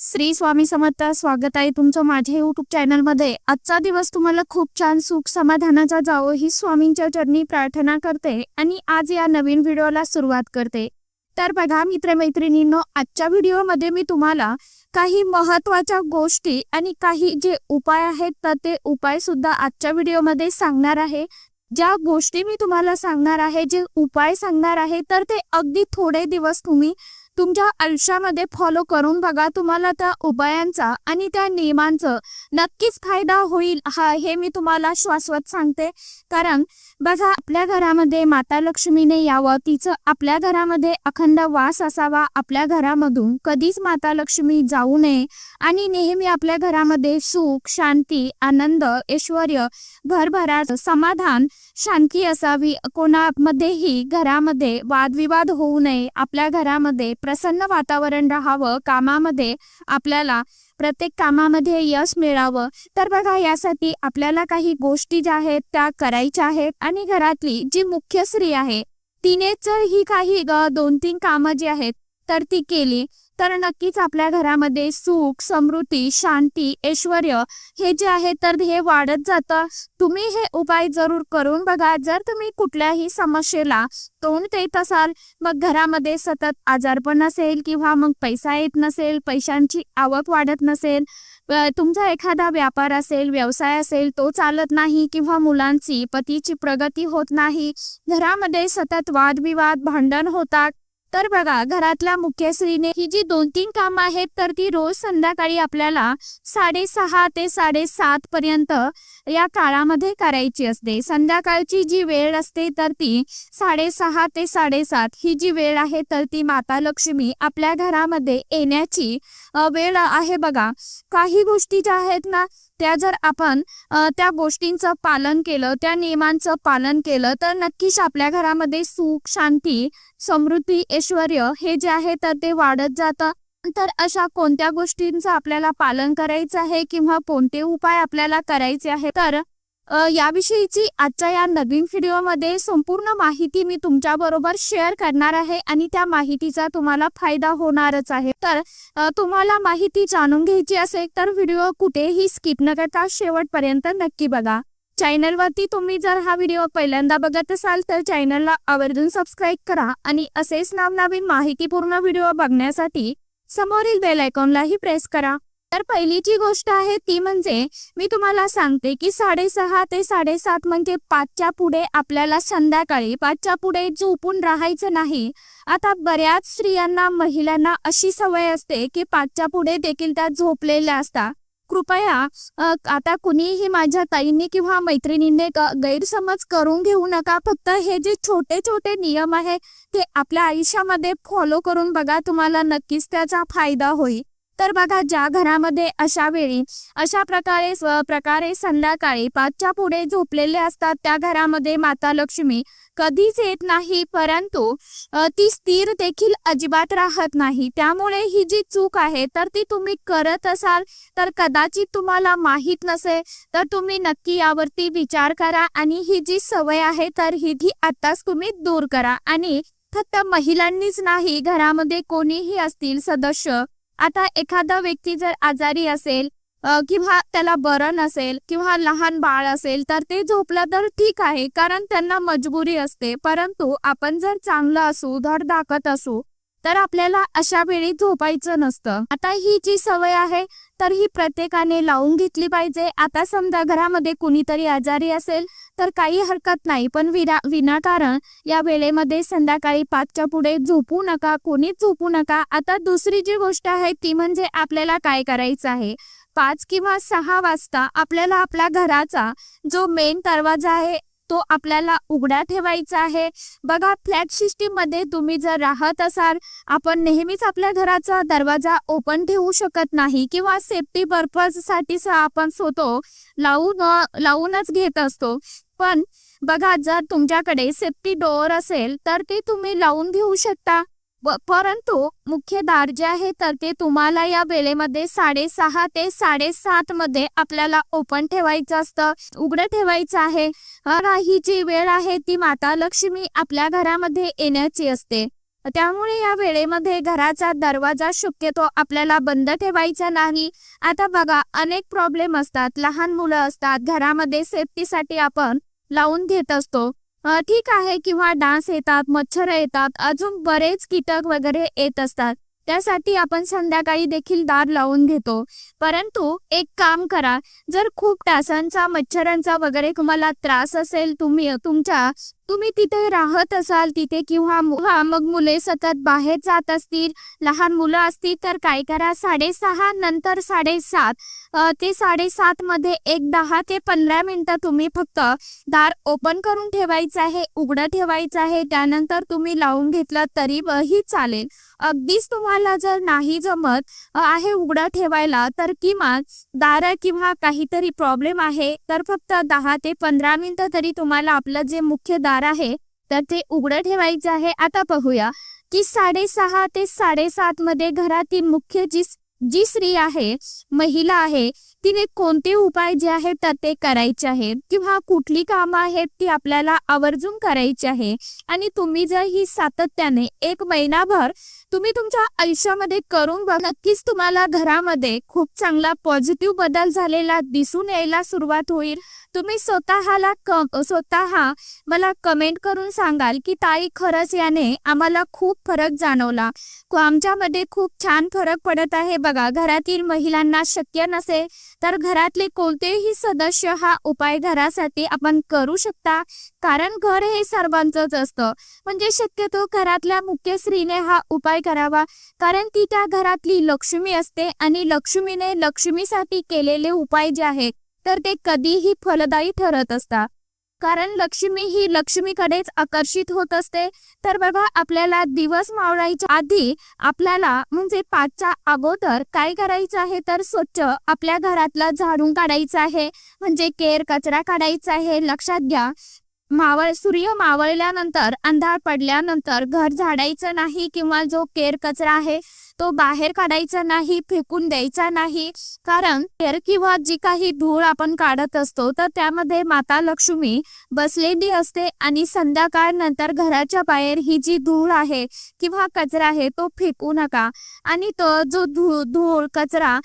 श्री स्वामी समर्थ स्वागत आहे तुमचं माझ्या युट्यूब चॅनलमध्ये आजचा दिवस तुम्हाला खूप छान सुख समाधानाचा जावो ही स्वामींच्या चरणी प्रार्थना करते आणि आज या नवीन व्हिडिओला सुरुवात करते. तर बघा मित्रमैत्रिणींनो आजच्या व्हिडिओमध्ये मी तुम्हाला काही महत्त्वाच्या गोष्टी आणि काही जे उपाय आहेत तर ते उपाय सुद्धा आजच्या व्हिडिओमध्ये सांगणार आहे. ज्या गोष्टी मी तुम्हाला सांगणार आहे जे उपाय सांगणार आहे तर ते अगदी थोडे दिवस तुम्ही तुमच्या आयुष्यामध्ये फॉलो करून बघा. तुम्हाला त्या उपायांचा आणि त्या नियमांचं नक्कीच फायदा होईल. हा हे मी तुम्हाला शाश्वत सांगते. कारण बघा आपल्या घरामध्ये माता लक्ष्मीने यावं तिचं आपल्या घरामध्ये अखंड वास असावा. आपल्या घरामधून कधीच माता लक्ष्मी जाऊ नये आणि नेहमी आपल्या घरामध्ये सुख शांती आनंद ऐश्वर भरभराट समाधान शांती असावी. कोणामध्येही घरामध्ये वादविवाद होऊ नये. आपल्या घरामध्ये प्रसन्न वातावरण राहावं. कामामध्ये आपल्याला प्रत्येक कामामध्ये यश मिळावं. तर बघा यासाठी आपल्याला काही गोष्टी ज्या आहेत त्या करायच्या आहेत आणि घरातली जी मुख्य स्त्री आहे तिने जर ही काही दोन तीन कामं जी आहेत तर ती केली. तर नक्कीच आपल्या घरामध्ये सुख समृद्धी शांती ऐश्वर हे जे आहे तर हे वाढत जातं. तुम्ही हे उपाय जरूर करून बघा. जर तुम्ही कुठल्याही समस्येला तोंड देत असाल मग घरामध्ये सतत आजारपण असेल किंवा मग पैसा येत नसेल पैशांची आवक वाढत नसेल तुमचा एखादा व्यापार असेल व्यवसाय असेल तो चालत नाही किंवा मुलांची पतीची प्रगती होत नाही. घरामध्ये सतत वादविवाद भांडण होतात. तर बघा घरातल्या मुख्य स्त्रीने ही जी दोन तीन कामं आहेत तर ती रोज संध्याकाळी आपल्याला साडेसहा ते साडेसात पर्यंत या काळामध्ये करायची असते. संध्याकाळची जी वेळ असते तर ती साडेसहा ते साडेसात ही जी वेळ आहे तर ती माता लक्ष्मी आपल्या घरामध्ये येण्याची वेळ आहे बघा. काही गोष्टी ज्या आहेत ना त्या जर आपण त्या गोष्टींचं पालन केलं त्या नियमांचं पालन केलं तर नक्कीच आपल्या घरामध्ये सुख शांती समृद्धी ऐश्वर हे जे आहे तर ते वाढत जातं. तर अशा कोणत्या गोष्टींचं आपल्याला पालन करायचं आहे किंवा कोणते उपाय आपल्याला करायचे आहे? तर याविषयीची आजच्या या नवीन व्हिडिओमध्ये संपूर्ण माहिती मी तुमच्या बरोबर शेअर करणार आहे आणि त्या माहितीचा तुम्हाला फायदा होणारच आहे. तर तुम्हाला माहिती जाणून घ्यायची असेल तर व्हिडिओ कुठेही स्किप न करता शेवटपर्यंत नक्की बघा. चॅनलवरती तुम्ही जर हा व्हिडिओ पहिल्यांदा बघत असाल तर चॅनलला आवर्जून सबस्क्राईब करा आणि असेच नवनवीन माहितीपूर्ण व्हिडिओ बघण्यासाठी समोरील बेल आयकॉनलाही प्रेस करा. तर पहिलीची गोष्ट आहे ती म्हणजे मी तुम्हाला सांगते की साडेसहा ते साडेसात म्हणजे पाचच्या पुढे आपल्याला संध्याकाळी पाचच्या पुढे झोपून राहायचं नाही. आता बऱ्याच स्त्रियांना महिलांना अशी सवय असते की पाचच्या पुढे देखील त्या झोपलेल्या असतात. कृपया आता कुणीही माझ्या ताईंनी किंवा मैत्रिणींनी गैरसमज करून घेऊ नका. फक्त हे जे छोटे छोटे नियम आहे ते आपल्या आयुष्यामध्ये फॉलो करून बघा. तुम्हाला नक्कीच त्याचा फायदा होईल. तर बघा ज्या घरामध्ये अशा वेळी अशा प्रकारे प्रकारे संध्याकाळी पाचच्या पुढे झोपलेले असतात त्या घरामध्ये माता लक्ष्मी कधीच येत नाही परंतु ती स्थिर देखील अजिबात राहत नाही. त्यामुळे ही जी चूक आहे तर ती तुम्ही करत असाल तर कदाचित तुम्हाला माहीत नसेल तर तुम्ही नक्की यावरती विचार करा आणि ही जी सवय आहे तर ही ती आत्ताच तुम्ही दूर करा. आणि फक्त महिलांनीच नाही घरामध्ये कोणीही असतील सदस्य आता एखादा व्यक्ती जर आजारी असेल किंवा त्याला बरं नसेल किंवा लहान बाळ असेल तर ते झोपलं तर ठीक आहे कारण त्यांना मजबुरी असते. परंतु आपण जर चांगलं असू धड दाखत असू तर आपल्याला अशा वेळी झोपायचं नसतं. आता ही जी सवय आहे तर ही प्रत्येकाने लावून घेतली पाहिजे. आता समजा घरामध्ये कुणीतरी आजारी असेल तर काही हरकत नाही. पण विना विनाकारण या वेळेमध्ये संध्याकाळी पाचच्या पुढे झोपू नका कोणीच झोपू नका. आता दुसरी जी गोष्ट आहे ती म्हणजे आपल्याला काय करायचं आहे? पाच किंवा सहा वाजता आपल्याला आपल्या घराचा जो मेन दरवाजा आहे तो आपल्याला उघडा ठेवायचा आहे. बघा फ्लॅट सिस्टीममध्ये तुम्ही जर राहत असाल आपण नेहमीच आपल्या घराचा दरवाजा ओपन ठेवू शकत नाही किंवा सेफ्टी पर्पजसाठी आपण स्वतः लावून लावूनच घेत असतो. पण बघा जर तुमच्याकडे सेफ्टी डोअर असेल तर ते तुम्ही लावून घेऊ शकता. परंतु मुख्य दार जे आहे तर ते तुम्हाला या वेळेमध्ये साडेसहा ते साडेसात मध्ये आपल्याला ओपन ठेवायचं असतं. उघडं ठेवायचं आहे. ही जी वेळ आहे ती माता लक्ष्मी आपल्या घरामध्ये येण्याची असते. त्यामुळे या वेळेमध्ये घराचा दरवाजा शक्यतो आपल्याला बंद ठेवायचा नाही. आता बघा अनेक प्रॉब्लेम असतात. लहान मुलं असतात. घरामध्ये सेफ्टीसाठी आपण लावून घेत असतो. ठीक आहे. किंवा डास येतात मच्छर येतात अजून बरेच कीटक वगैरे येत असतात. त्यासाठी आपण संध्याकाळी देखील दार लावून घेतो. परंतु एक काम करा. जर खूप डासांचा मच्छरांचा वगैरे तुम्हाला त्रास असेल तुम्ही तुमच्या तुम्ही तिथे राहत असाल तिथे किंवा मग मुले सतत बाहेर जात असतील लहान मुलं असतील तर काय करा? साडेसहा नंतर साडेसात. ते साडेसात मध्ये एक दहा ते पंधरा मिनिटं तुम्ही फक्त दार ओपन करून ठेवायचं आहे उघडं ठेवायचं आहे. त्यानंतर तुम्ही लावून घेतलं तरी ही चालेल. अगदीच तुम्हाला जर नाही जमत आहे उघडं ठेवायला तर किमान दार किंवा काहीतरी प्रॉब्लेम आहे तर फक्त दहा ते पंधरा मिनिटं तरी तुम्हाला आपलं जे मुख्य दार आहे तर ते उघडं ठेवायचं आहे. आता पाहूया की साडेसहा ते साडेसात मध्ये घरातील मुख्य जी जी स्त्री आहे महिला आहे तिने कोणते उपाय जे आहेत तर ते करायचे आहेत किंवा कुठली कामं आहेत ती आपल्याला आवर्जून करायची आहे आणि तुम्ही जर ही सातत्याने एक महिनाभर तुम्ही तुमच्या आयुष्यामध्ये करून बघ नक्कीच तुम्हाला घरामध्ये खूप चांगला पॉझिटिव्ह बदल झालेला दिसून यायला सुरुवात होईल. तुम्ही स्वतःला स्वतः मला कमेंट करून सांगाल की ताई खरंच याने आम्हाला खूप फरक जाणवला. आमच्यामध्ये खूप छान फरक पडत आहे बघा. घरातील महिलांना शक्य नसेल तर घरातले कोणतेही सदस्य हा उपाय घरासाठी आपण करू शकता. कारण घर हे सर्वांचंच असतं. म्हणजे शक्यतो घरातल्या मुख्य स्त्रीने हा उपाय करावा. कारण ती त्या घरातली लक्ष्मी असते आणि लक्ष्मीने लक्ष्मीसाठी केलेले उपाय जे आहेत तर ते कधीही फलदायी ठरत असतात कारण लक्ष्मी ही लक्ष्मीकडेच आकर्षित होत असते. तर बघा आपल्याला दिवस मावळायच्या आधी आपल्याला म्हणजे पाचच्या अगोदर काय करायचं आहे? तर स्वच्छ आपल्या घरातला झाडून काढायचं आहे. म्हणजे केर कचरा काढायचा आहे. लक्षात घ्या. मावळ सूर्य मावळल्यानंतर अंधार पडल्यानंतर घर झाडायचं नाही किंवा जो केर कचरा आहे तो बाहेर काढायचा नाही फेकून द्यायचा नाही. कारण केर किंवा जी काही धूळ आपण काढत असतो तर त्यामध्ये माता लक्ष्मी बसलेली असते आणि संध्याकाळ नंतर घराच्या बाहेर ही जी धूळ आहे किंवा कचरा आहे तो फेकू नका. आणि तो जो धूळ धूळ कचरा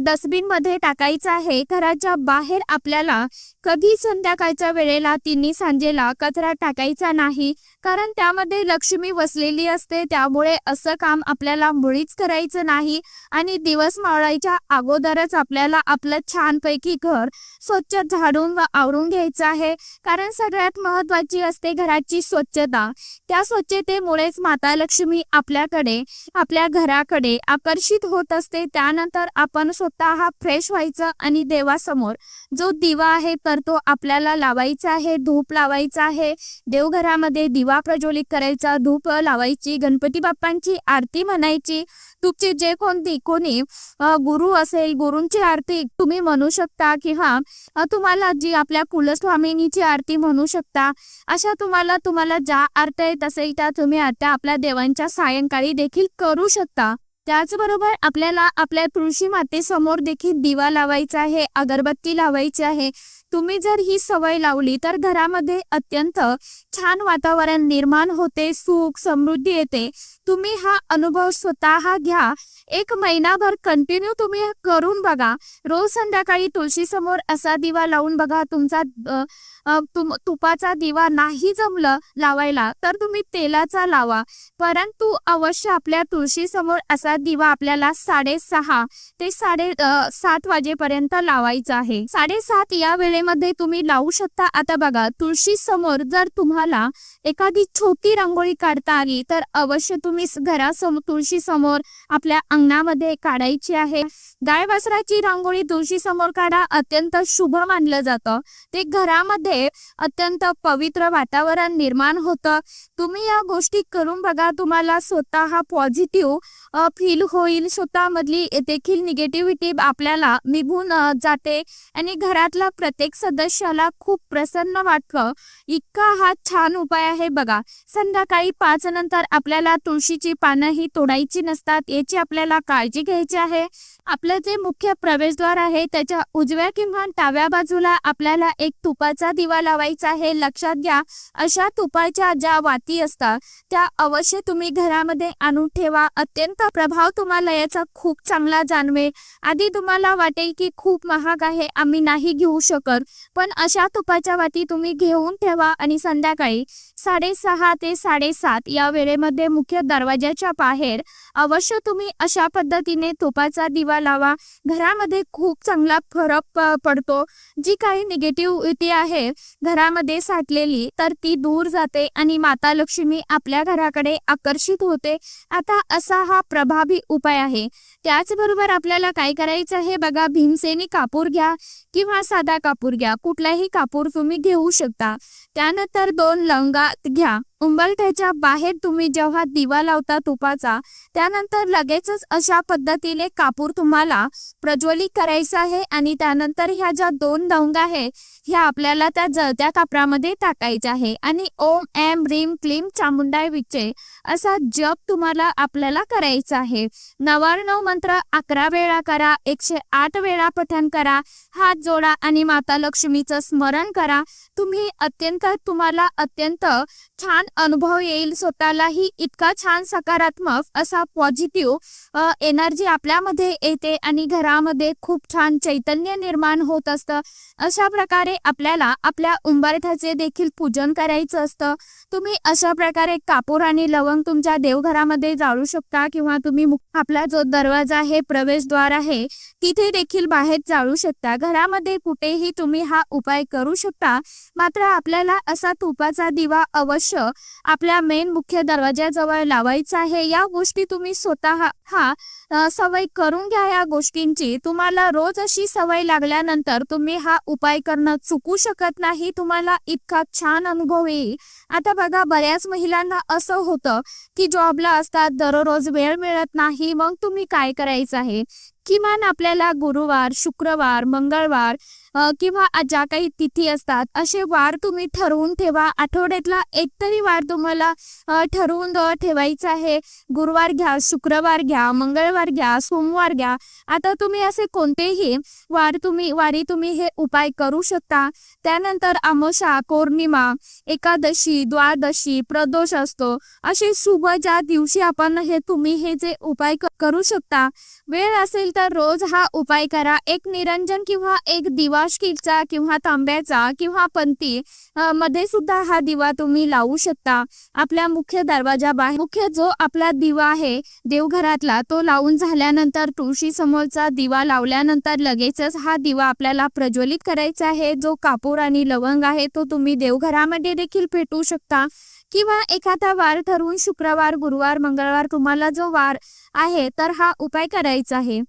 डस्टबिनमध्ये टाकायचा आहे घराच्या बाहेर आपल्याला कधी संध्याकाळच्या वेळेला तिन्ही सांजेला कचरा टाकायचा नाही. कारण त्यामध्ये लक्ष्मी वसलेली असते त्यामुळे असं काम आपल्याला मुळीच करायचं नाही आणि दिवस मावळायच्या अगोदरच आपल्याला आपलं छानपैकी घर स्वच्छ झाडून व आवरून घ्यायचं आहे. कारण सगळ्यात महत्वाची असते घराची स्वच्छता. त्या स्वच्छतेमुळेच माता लक्ष्मी आपल्याकडे आपल्या घराकडे आकर्षित होत असते. त्यानंतर आपण स्वतः फ्रेश व्हायचं आणि देवासमोर जो दिवा आहे तर तो आपल्याला लावायचा आहे. धूप लावायचा आहे. देवघरामध्ये दिवा प्रज्वलित करायचा धूप लावायची गणपती बाप्पांची आरती म्हणायची तुमची जे कोणती कोणी गुरु असेल गुरुंची आरती तुम्ही म्हणू शकता किंवा तुम्हाला जी आपल्या कुलस्वामिनीची आरती म्हणू शकता अशा तुम्हाला तुम्हाला ज्या आरत्या येत असेल त्या तुम्ही आरत्या आपल्या देवांच्या सायंकाळी देखील करू शकता. त्याचबरोबर आपल्याला आपल्या तुळशी मातेसमोर देखील दिवा लावायचा आहे अगरबत्ती लावायची आहे तुम्ही जर ही सवय लावली तर घरामध्ये अत्यंत छान वातावरण निर्माण होते सुख समृद्धी येते. तुम्ही हा अनुभव स्वतः घ्या. एक महिनाभर कंटिन्यू तुम्ही करून बघा. रोज संध्याकाळी तुळशी समोर असा दिवा लावून बघा तुमचा तुम तुपाचा दिवा नाही जमलं लावायला तर तुम्ही तेलाचा लावा. परंतु अवश्य आपल्या तुळशी समोर असा दिवा आपल्याला साडेसहा ते साडे सात वाजेपर्यंत लावायचा आहे. साडेसात या वेळेमध्ये तुम्ही लावू शकता. आता बघा तुळशी समोर जर तुम्हाला एखादी छोटी रांगोळी काढता आली तर अवश्य तुम्ही घरासमोर तुळशी समोर आपल्या अंगणामध्ये काढायची आहे. गाय वासराची रांगोळी तुळशी समोर काढा अत्यंत शुभ मानलं जातं. ते घरामध्ये अत्यंत पवित्र वातावरण निर्माण होतं. तुम्ही या गोष्टी करून बघा तुम्हाला स्वतः पॉझिटिव्ह फील होईल स्वतःमधली देखील निगेटिव्हिटी आपल्याला निघून जाते. आणि घरातला प्रत्येक सदस्याला खूप प्रसन्न वाटतं. इतका हा छान उपाय आहे बघा. संध्याकाळी पाच नंतर आपल्याला तुळशीची पानं ही तोडायची नसतात. याची आपल्याला काळजी घ्यायची आहे. आपलं जे मुख्य प्रवेशद्वार आहे त्याच्या उजव्या किंवा डाव्या बाजूला आपल्याला एक तुपाचा दिवा लावायचा आहे. लक्षात घ्या अशा तुपाच्या ज्या वाती असतात त्या अवश्य तुम्ही घरामध्ये आणून ठेवा. अत्यंत प्रभाव तुम्हाला याचा खूप चांगला जाणवेल. आधी तुम्हाला वाटेल की खूप महाग आहे आम्ही नाही घेऊ शकत. पण अशा तुपाच्या वाती तुम्ही घेऊन ठेवा आणि संध्याकाळी साडेसहा ते साडेसात या वेळेमध्ये मुख्य दरवाजाच्या बाहेर अवश्य तुम्ही अशा पद्धतीने तुपाचा दिवा लावा. घरामध्ये खूप चांगला फरक पडतो. जी काही निगेटिव्हिटी आहे घरामध्ये साठलेली तर ती दूर जाते आणि माता लक्ष्मी आपल्या घराकडे आकर्षित होते. आता असा हा प्रभावी उपाय आहे. त्याचबरोबर आपल्याला काय करायचं आहे बघा भीमसेनी कापूर घ्या किंवा साधा कापूर घ्या. कुठलाही कापूर तुम्ही घेऊ शकता. त्यानंतर दोन लवंगा घ्या. उंबरठ्याच्या बाहेर तुम्ही जेव्हा दिवा लावता तुपाचा त्यानंतर लगेचच अशा पद्धतीने कापूर तुम्हाला प्रज्वलित करायचा आहे आणि त्यानंतर ह्या ज्या दोन दौंग आहेत ह्या आपल्याला त्या जळत्या कापरामध्ये टाकायच्या आहे. आणि ओम एम रीम क्लीम चामुंडाय विचे असा जप तुम्हाला आपल्याला करायचा आहे. नवाण्णव मंत्र अकरा वेळा करा एकशे आठ वेळा पठण करा हात जोडा आणि माता लक्ष्मीचं स्मरण करा. तुम्ही अत्यंत तुम्हाला अत्यंत छान अनुभव येईल स्वतःलाही इतका छान सकारात्मक असा पॉझिटिव्ह एनर्जी आपल्यामध्ये येते आणि घरामध्ये खूप छान चैतन्य निर्माण होत असतं. अशा प्रकारे आपल्याला आपल्या उंबरठ्याचे देखील पूजन करायचं असतं. तुम्ही अशा प्रकारे कापूर आणि लवंग तुमच्या देवघरामध्ये जाळू शकता किंवा तुम्ही आपला जो दरवाजा आहे प्रवेशद्वार आहे तिथे देखील बाहेर जाळू शकता. घरामध्ये कुठेही तुम्ही हा उपाय करू शकता. मात्र आपल्याला असा तुपाचा दिवा अवश्य आपल्या मेन मुख्य दरवाजाजवळ लावायचं आहे. या गोष्टी तुम्ही स्वतः हा सवय करून घ्या या गोष्टींची. तुम्हाला रोज अशी सवय लागल्यानंतर तुम्ही हा उपाय करणं चुकू शकत नाही. तुम्हाला इतका छान अनुभव येईल. आता बघा बऱ्याच महिलांना असं होतं की जॉबला असतात दररोज वेळ मिळत नाही. मग तुम्ही काय करायचं आहे? किमान आपल्याला गुरुवार शुक्रवार मंगळवार किंवा ज्या काही तिथी असतात असे वार तुम्ही ठरवून ठेवा. आठवड्यातला एक तरी वार तुम्हाला ठरवून ठेवायचा आहे. गुरुवार घ्या शुक्रवार घ्या मंगळवार घ्या सोमवार घ्या. आता तुम्ही असे कोणतेही वार तुम्ही वारी तुम्ही हे उपाय करू शकता. त्यानंतर अमोषा पौर्णिमा एकादशी द्वादशी प्रदोष असतो. असे शुभ ज्या दिवशी आपण हे तुम्ही हे जे उपाय करू शकता. वेळ असेल तर रोज हा उपाय करा. एक निरंजन किंवा एक दिवा स्टीलचा किंवा तांब्याचा किंवा पंती मध्ये सुद्धा हा दिवा तुम्ही लावू शकता. आपल्या मुख्य दरवाजा बाहेर मुख्य जो आपला दिवा आहे देवघरातला तो लावून झाल्यानंतर तुळशी समोरचा दिवा लावल्यानंतर लगेचच हा दिवा आपल्याला प्रज्वलित करायचा आहे. जो कापूर आणि लवंग आहे तो तुम्ही देवघरामध्ये देखील पेटवू शकता. किंवा एखादा वार ठरवून शुक्रवार गुरुवार मंगळवार तुम्हाला जो वार आहे तर हा उपाय करायचा आहे.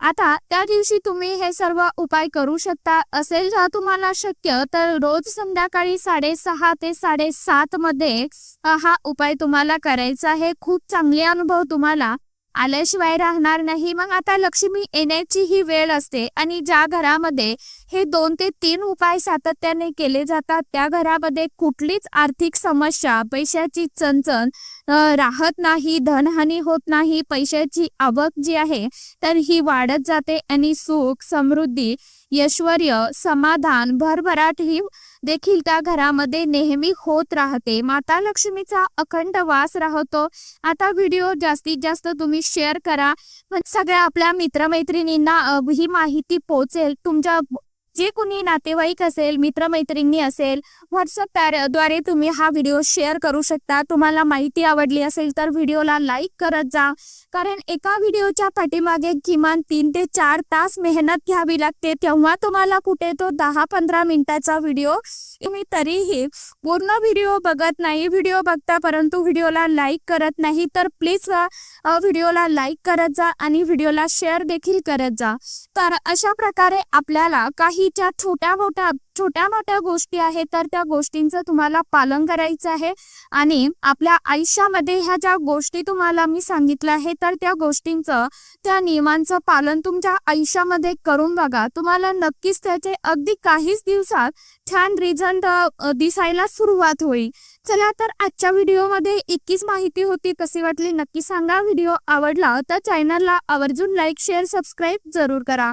आता त्या दिवशी तुम्ही हे सर्व उपाय करू शकता. असेल जर तुम्हाला शक्य तर रोज संध्याकाळी साडेसहा ते साडेसात मध्ये हा उपाय तुम्हाला करायचा आहे. खूप चांगले अनुभव तुम्हाला आल्याशिवाय राहणार नाही. मग आता लक्ष्मी येण्याची ही वेळ असते आणि ज्या घरामध्ये हे दोन ते तीन उपाय सातत्याने केले जातात त्या घरामध्ये कुठलीच आर्थिक समस्या पैशाची चणचण राहत नाही धनहानी होत नाही पैशाची आवक जी आहे तर ही वाढत जाते आणि सुख समृद्धी ऐश्वर्य समाधान भरभराट ही देखील त्या घरामध्ये नेहमी होत राहते. माता लक्ष्मीचा अखंड वास राहतो. आता व्हिडिओ जास्तीत जास्त तुम्ही शेअर करा. सगळ्या आपल्या मित्रमैत्रिणींना ही माहिती पोहोचेल. तुमच्या जे कोणी नातेवाईक असेल मित्रमैत्रिणी असेल व्हॉट्सअपद्वारे तुम्ही हा व्हिडिओ शेअर करू शकता. तुम्हाला माहिती आवडली असेल तर व्हिडिओला लाईक करत जा. कारण एका व्हिडिओच्या पाठीमागे किमान तीन ते चार तास मेहनत घ्यावी लागते. तेव्हा तुम्हाला कुठे तो दहा पंधरा मिनिटाचा व्हिडिओ तुम्ही तरीही पूर्ण व्हिडिओ बघत नाही व्हिडिओ बघता परंतु व्हिडिओला लाईक करत नाही तर प्लीज व्हिडिओला लाईक करत जा आणि व्हिडिओला शेअर देखील करत जा. तर अशा प्रकारे आपल्याला काही ज्या छोट्या मोठ्या छोट्या मोठ्या गोष्टी आहेत तर त्या गोष्टींचं तुम्हाला पालन करायचं आहे. आणि आपल्या आयुष्यामध्ये ह्या ज्या गोष्टी तुम्हाला मी सांगितल्या आहे तर त्या गोष्टींचं त्या नियमांचं पालन तुमच्या आयुष्यामध्ये करून बघा. तुम्हाला नक्कीच त्याचे अगदी काहीच दिवसात छान रिझल्ट दिसायला सुरुवात होईल. चला तर आजच्या व्हिडिओमध्ये इतकीच माहिती होती कशी वाटली नक्की सांगा. व्हिडिओ आवडला तर चॅनलला आवर्जून लाईक शेअर सबस्क्राईब जरूर करा.